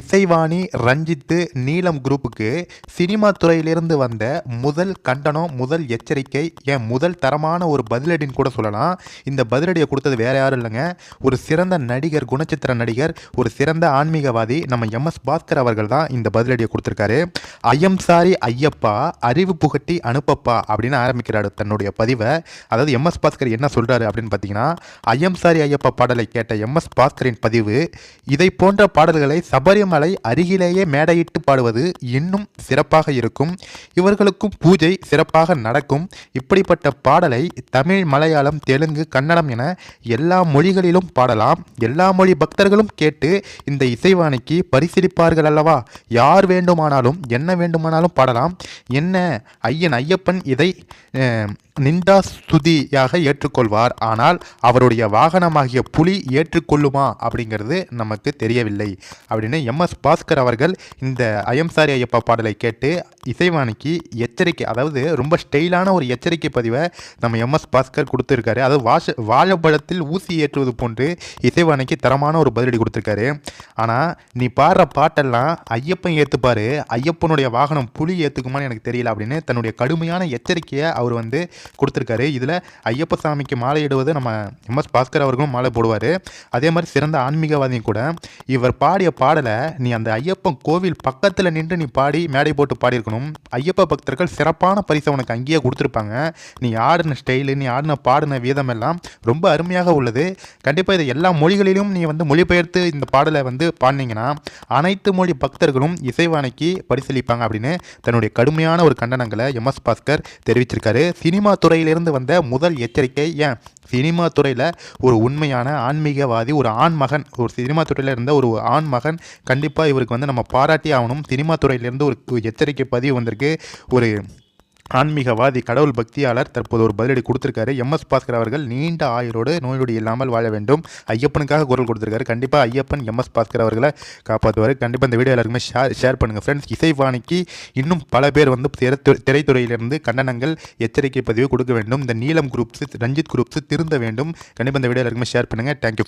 இசைவாணி ரஞ்சித்து நீலம் குரூப்புக்கு சினிமா துறையிலிருந்து வந்த முதல் கண்டனம் முதல் எச்சரிக்கை ஏன் முதல் தரமான ஒரு பதிலடின்னு கூட சொல்லலாம். இந்த பதிலடியை கொடுத்தது வேற யாரும் இல்லைங்க. ஒரு சிறந்த நடிகர் குணச்சித்திர நடிகர் ஒரு சிறந்த ஆன்மீகவாதி நம்ம எம்எஸ் பாஸ்கர் அவர்கள் தான் இந்த பதிலடியை கொடுத்துருக்காரு. ஐயம் சாரி ஐயப்பா அறிவு புகட்டி அனுப்பப்பா அப்படின்னு ஆரம்பிக்கிறாரு தன்னுடைய பதிவை. அதாவது எம்எஸ் பாஸ்கர் என்ன சொல்கிறாரு அப்படின்னு பார்த்தீங்கன்னா ஐயம் சாரி ஐயப்பா பாடலை கேட்ட எம்எஸ் பாஸ்கரின் பதிவு இதை போன்ற பாடல்களை சபரி சபரிமலை அருகிலேயே மேடையிட்டு பாடுவது இன்னும் சிறப்பாக இருக்கும். இவர்களுக்கும் பூஜை சிறப்பாக நடக்கும். இப்படிப்பட்ட பாடலை தமிழ் மலையாளம் தெலுங்கு கன்னடம் என எல்லா மொழிகளிலும் பாடலாம். எல்லா மொழி பக்தர்களும் கேட்டு இந்த இசைவாணிக்கு பரிசீலிப்பார்கள் அல்லவா? யார் வேண்டுமானாலும் என்ன வேண்டுமானாலும் பாடலாம். என்ன ஐயன் ஐயப்பன் இதை நிந்தா ஸ்துதியாக ஏற்றுக்கொள்வார். ஆனால் அவருடைய வாகனமாகிய புலி ஏற்றுக்கொள்ளுமா அப்படிங்கிறது நமக்கு தெரியவில்லை. அப்படின்னு எம்எஸ் பாஸ்கர் அவர்கள் இந்த அயம்சாரி ஐயப்பா பாடலை கேட்டு இசைவாணிக்கு எச்சரிக்கை அதாவது ரொம்ப ஸ்டைலான ஒரு எச்சரிக்கை பதிவை நம்ம எம்எஸ் பாஸ்கர் கொடுத்துருக்காரு. அதாவது வாஷ வாழைப்பழத்தில் ஊசி ஏற்றுவது போன்று இசைவாணிக்கு தரமான ஒரு பதிலடி கொடுத்துருக்காரு. ஆனால் நீ பாடுற பாட்டெல்லாம் ஐயப்பன் ஏற்றுப்பாரு ஐயப்பனுடைய வாகனம் புலி ஏற்றுக்குமான்னு எனக்கு தெரியல அப்படின்னு தன்னுடைய கடுமையான எச்சரிக்கையை அவர் வந்து கொடுத்துருக்காரு. இதில் ஐயப்ப சாமிக்கு மாலை இடுவது நம்ம எம்எஸ் பாஸ்கர் அவர்களும் மாலை போடுவார். அதே மாதிரி சிறந்த ஆன்மீகவாதியும் கூட. இவர் பாடிய பாடலை நீ அந்த ஐயப்பன் கோவில் பக்கத்தில் நின்று நீ பாடி மேடை போட்டு பாடியிருக்கணும். ஐயப்ப பக்தர்கள் சிறப்பான பரிசை உனக்கு அங்கேயே கொடுத்துருப்பாங்க. நீ ஆடின ஸ்டைலு நீ ஆடின பாடின வீதம் எல்லாம் ரொம்ப அருமையாக உள்ளது. கண்டிப்பாக இதை எல்லா மொழிகளிலும் நீ வந்து மொழிபெயர்த்து இந்த பாடலை வந்து பாடினீங்கன்னா அனைத்து மொழி பக்தர்களும் இசைவானைக்கு பரிசீலிப்பாங்க அப்படின்னு தன்னுடைய கடுமையான ஒரு கண்டனங்களை எம்எஸ் பாஸ்கர் தெரிவிச்சிருக்காரு. சினிமா துறையிலிருந்து வந்த முதல் எச்சரிக்கை ஏன்? சினிமா துறையில் ஒரு உண்மையான ஆன்மீகவாதி ஒரு ஆண் மகன் ஒரு சினிமா துறையில் இருந்த ஒரு ஆண் மகன் கண்டிப்பாக இவருக்கு வந்து நம்ம பாராட்டி ஆகணும். சினிமா துறையிலேருந்து ஒரு எச்சரிக்கை பதிவு வந்திருக்கு. ஒரு ஆன்மீகவாதி கடவுள் பக்தியாளர் தற்போது ஒரு பதிலடி கொடுத்துருக்காரு. எம்எஸ் பாஸ்கர் அவர்கள் நீண்ட ஆயுரோடு நோயொடி இல்லாமல் வாழ வேண்டும். ஐயப்பனுக்காக குரல் கொடுத்துருக்காரு. கண்டிப்பாக ஐயப்பன் எம்எஸ் பாஸ்கர் அவர்களை காப்பாற்றுவார் கண்டிப்பாக இந்த வீடியோ எல்லாருக்குமே ஷேர் ஷேர் பண்ணுங்கள் ஃப்ரெண்ட்ஸ் இசைவாணிக்கு இன்னும் பல பேர் வந்து திரைத்துறையிலிருந்து கண்டனங்கள் எச்சரிக்கை பதிவு கொடுக்க வேண்டும். இந்த நீலம் குரூப்ஸ் ரஞ்சித் குரூப்ஸ் திருந்த வேண்டும். கண்டிப்பாக இந்த வீடியோ எல்லாருக்குமே ஷேர் பண்ணுங்கள் தேங்க்யூ